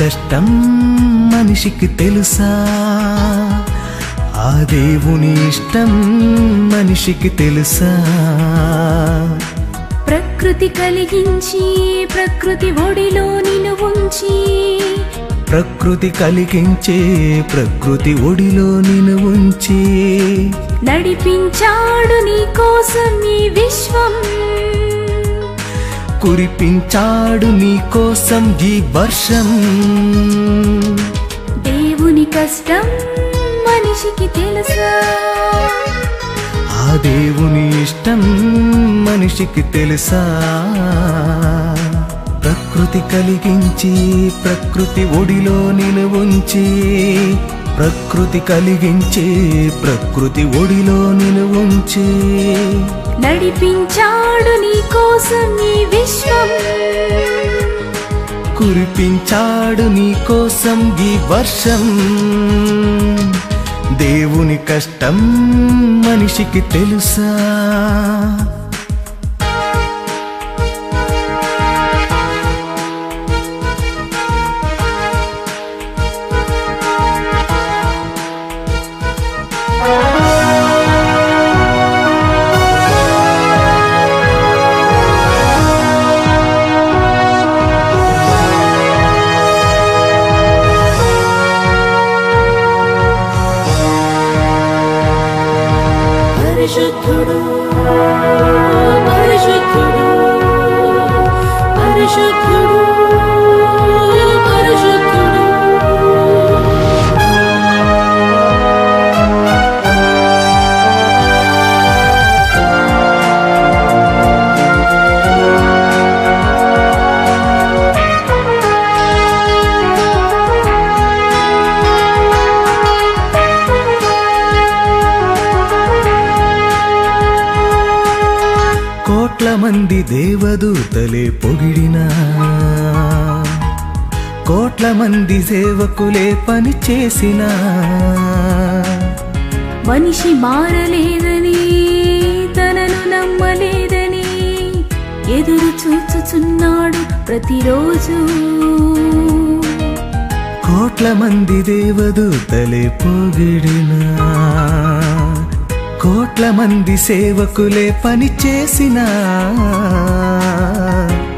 కష్టం మనిషికి తెలుసా? ఆ దేవుని ఇష్టం మనిషికి తెలుసా? ప్రకృతి కలిగించి ప్రకృతి ఒడిలో నిన్ను ఉంచి. ప్రకృతి కలిగించే ప్రకృతి ఒడిలో నిన్ను ఉంచి. నడిపించాడు నీ కోసం ఈ విశ్వం. కురిపించాడు నీ కోసం ఈ వర్షం. దేవుని కష్టం మనిషికి తెలుసా? ఆ దేవుని ఇష్టం మనిషికి తెలుసా? ప్రకృతి కలిగించి ప్రకృతి ఒడిలో ఉంచి ప్రకృతి కలిగించి ప్రకృతి ఒడిలో ఉంచి నడిపించాడు నీ కోసం ఈ విశ్వం. కురిపించాడు నీ కోసం ఈ వర్షం. దేవుని కష్టం మనిషికి తెలుసా? పరిశుద్ధుడు మంది దేవదూతలే పొగిడినా కోట్ల మంది సేవకులే పని చేసినా మనిషి మారలేదని తనను నమ్మలేదని ఎదురు చూచుచున్నాడు ప్రతిరోజు. కోట్ల మంది దేవదూతలే పొగిడినా కోట్ల మంది సేవకులే పని చేసినా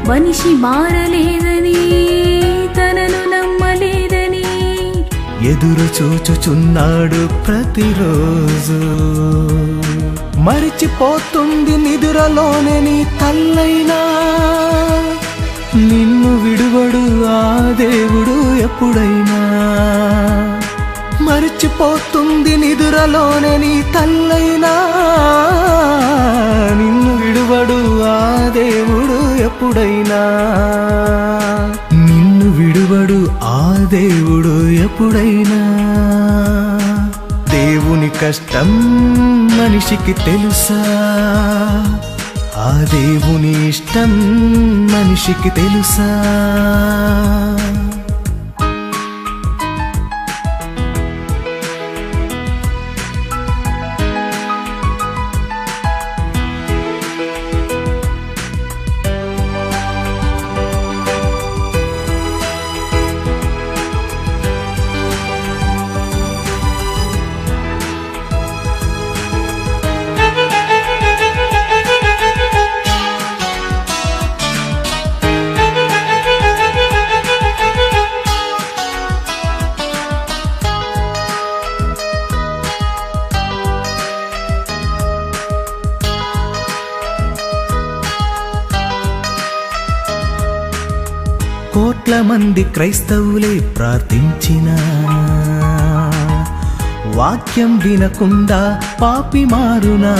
మనిషి మారలేదని తనను నమ్మలేదని ఎదురు చూచుచున్నాడు ప్రతిరోజు. మరిచిపోతుంది నిదురలోనే నీ తల్లైనా. నిన్ను విడువడు ఆ దేవుడు ఎప్పుడైనా. మరిచిపోతుంది నిదురలోనే నీ తల్లైనా. నిన్ను విడువడు ఆ దేవుడు ఎప్పుడైనా. నిన్ను విడువడు ఆ దేవుడు ఎప్పుడైనా. దేవుని కష్టం మనిషికి తెలుసా? ఆ దేవుని ఇష్టం మనిషికి తెలుసా? కోట్ల మంది క్రైస్తవులే ప్రార్థించిన. వాక్యం వినకుండా పాపి మారునా.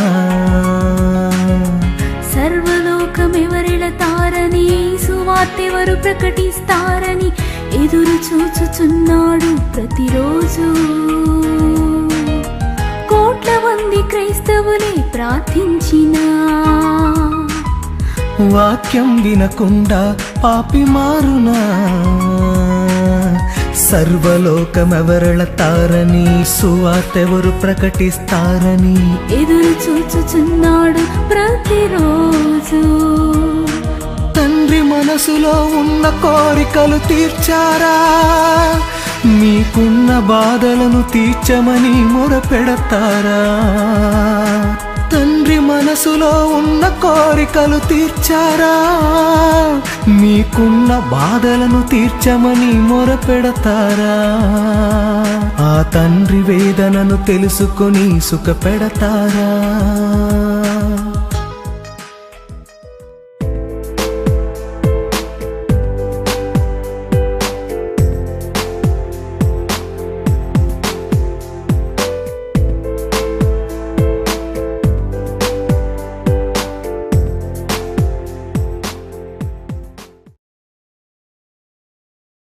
సర్వలోకమెవరెళతారని సువార్తెవరు ప్రకటిస్తారని ఎదురు చూచుచున్నాడు ప్రతిరోజు. కోట్ల మంది క్రైస్తవులే ప్రార్థించినా. వాక్యం వినకుండా పాపి మారునా. సర్వలోకమెవరళతారని సువార్తెవరు ప్రకటిస్తారని. ఎదురు చూచుచున్నాడు ప్రతిరోజు. తండ్రి మనసులో ఉన్న కోరికలు తీర్చారా? మీకున్న బాధలను తీర్చమని మొరపెడతారా? తండ్రి మనసులో ఉన్న కోరికలు తీర్చారా? మీకున్న బాధలను తీర్చమని మొరపెడతారా? ఆ తండ్రి వేదనను తెలుసుకొని సుఖపెడతారా?